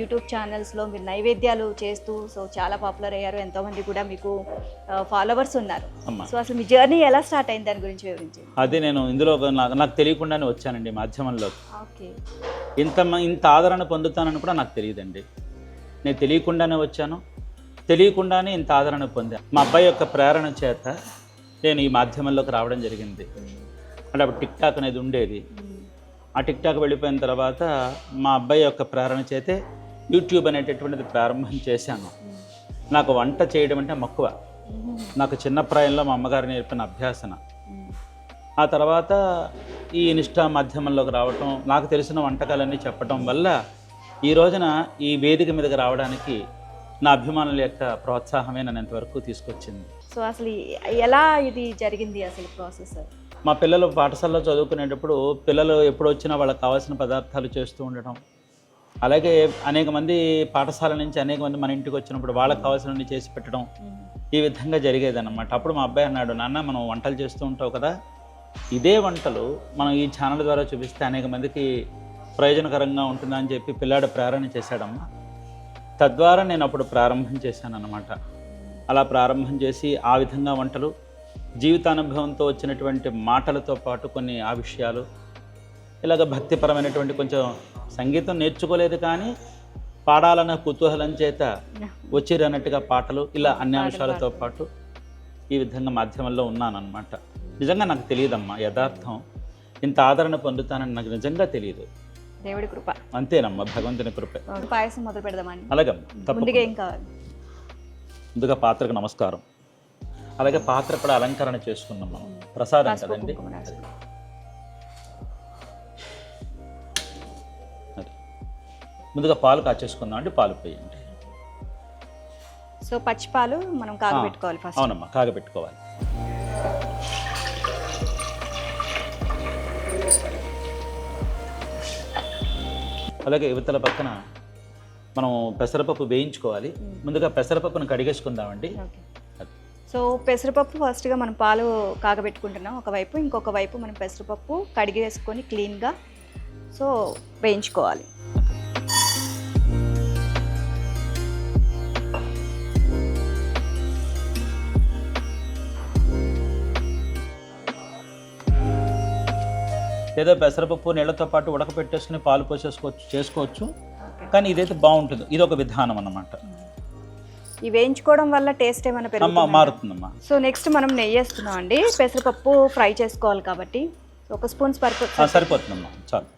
YouTube ఛానల్స్లో మీరు నైవేద్యాలు చేస్తూ సో చాలా పాపులర్ అయ్యారు. ఎంతోమంది కూడా మీకు ఫాలోవర్స్ ఉన్నారు. అమ్మా. సో అసలు మీ జర్నీ ఎలా స్టార్ట్ అయింది దాని గురించి వివరించండి. అదే నేను ఇందులో నాకు తెలియకుండానే వచ్చానండి మాధ్యమంలో. ఓకే. ఇంత ఇంత ఆదరణ పొందుతానని కూడా నాకు తెలియదండి. నేను తెలియకుండానే వచ్చాను. తెలియకుండానే ఇంత ఆదరణ పొందాను. మా అబ్బాయి యొక్క ప్రేరణ చేత నేను ఈ మాధ్యమంలోకి రావడం జరిగింది. అంటే అప్పుడు టిక్ టాక్ అనేది ఉండేది. ఆ టిక్ టాక్ వెళ్ళిపోయిన తర్వాత మా అబ్బాయి యొక్క ప్రేరణ చేతే యూట్యూబ్ అనేటటువంటిది ప్రారంభం చేశాను. నాకు వంట చేయడం అంటే మక్కువ. నాకు చిన్న ప్రాయంలో మా అమ్మగారు నేర్పిన అభ్యాసన. ఆ తర్వాత ఈ ఇన్స్టా మాధ్యమంలోకి రావటం నాకు తెలిసిన వంటకాలన్నీ చెప్పటం వల్ల ఈ రోజున ఈ వేదిక మీదకి రావడానికి నా అభిమానుల యొక్క ప్రోత్సాహమే నన్ను ఎంతవరకు తీసుకొచ్చింది. సో అసలు ఎలా ఇది జరిగింది అసలు ప్రాసెస్? మా పిల్లలు పాఠశాలలో చదువుకునేటప్పుడు పిల్లలు ఎప్పుడు వచ్చినా వాళ్ళకి కావాల్సిన పదార్థాలు చేస్తూ ఉండటం అలాగే అనేక మంది పాఠశాల నుంచి అనేక మంది మన ఇంటికి వచ్చినప్పుడు వాళ్ళకి కావాల్సినవన్నీ చేసి పెట్టడం ఈ విధంగా జరిగేదన్నమాట. అప్పుడు మా అబ్బాయి అన్నాడు నాన్న మనం వంటలు చేస్తూ ఉంటావు కదా ఇదే వంటలు మనం ఈ ఛానల్ ద్వారా చూపిస్తే అనేక మందికి ప్రయోజనకరంగా ఉంటుందని చెప్పి పిల్లాడు ప్రేరణ చేశాడమ్మా. తద్వారా నేను అప్పుడు ప్రారంభం చేశాను అనమాట అలా ప్రారంభం చేసి ఆ విధంగా వంటలు జీవితానుభవంతో వచ్చినటువంటి మాటలతో పాటు కొన్ని ఆ విషయాలు ఇలాగ భక్తిపరమైనటువంటి కొంచెం సంగీతం నేర్చుకోలేదు కానీ పాడాలన్న కుతూహలం చేత వచ్చిరన్నట్టుగా పాటలు ఇలా అన్ని అంశాలతో పాటు ఈ విధంగా మాధ్యమంలో ఉన్నానన్నమాట. నిజంగా నాకు తెలియదమ్మా యథార్థం. ఇంత ఆదరణ పొందుతానని నాకు నిజంగా తెలియదు. దేవుడి కృప. అంతేనమ్మా భగవంతుని కృప. పాయసం మొదలు పెడదామండి అలాగమ్మా ముందుగా ఏం కావాలి? ముందుగా పాత్రకు నమస్కారం. అలాగే పాత్ర కూడా అలంకరణ చేసుకున్నాం మనం. ప్రసాదం కదండి. ముందుగా పాలు కాచేసుకుందాం అంటే పాలు పోయండి. సో పచ్చిపాలు మనం కాగబెట్టుకోవాలి ఫస్ట్ అవునమ్మా కాగబెట్టుకోవాలి. అలాగే యువతల పక్కన మనం పెసరపప్పు వేయించుకోవాలి. ముందుగా పెసరపప్పును కడిగేసుకుందామండి. సో పెసరపప్పు ఫస్ట్గా మనం పాలు కాగబెట్టుకుంటున్నాం. ఒకవైపు ఇంకొక వైపు మనం పెసరపప్పు కడిగి వేసుకొని క్లీన్గా సో వేయించుకోవాలి. లేదా పెసరపప్పు నీళ్ళతో పాటు ఉడకపెట్టేసుకుని పాలు పోసేసుకోవచ్చు చేసుకోవచ్చు. కానీ ఇదైతే బాగుంటుంది. ఇది ఒక విధానం అన్నమాట. ఈ వేయించుకోవడం వల్ల టేస్ట్ ఏమైనా పెరుగుతుందా మారుతుందమ్మా. సో నెక్స్ట్ మనం నెయ్యి వేస్తున్నాం అండి పెసరపప్పు ఫ్రై చేసుకోవాలి కాబట్టి. ఒక స్పూన్ పరుపు సరిపోతుందమ్మా. చాలు.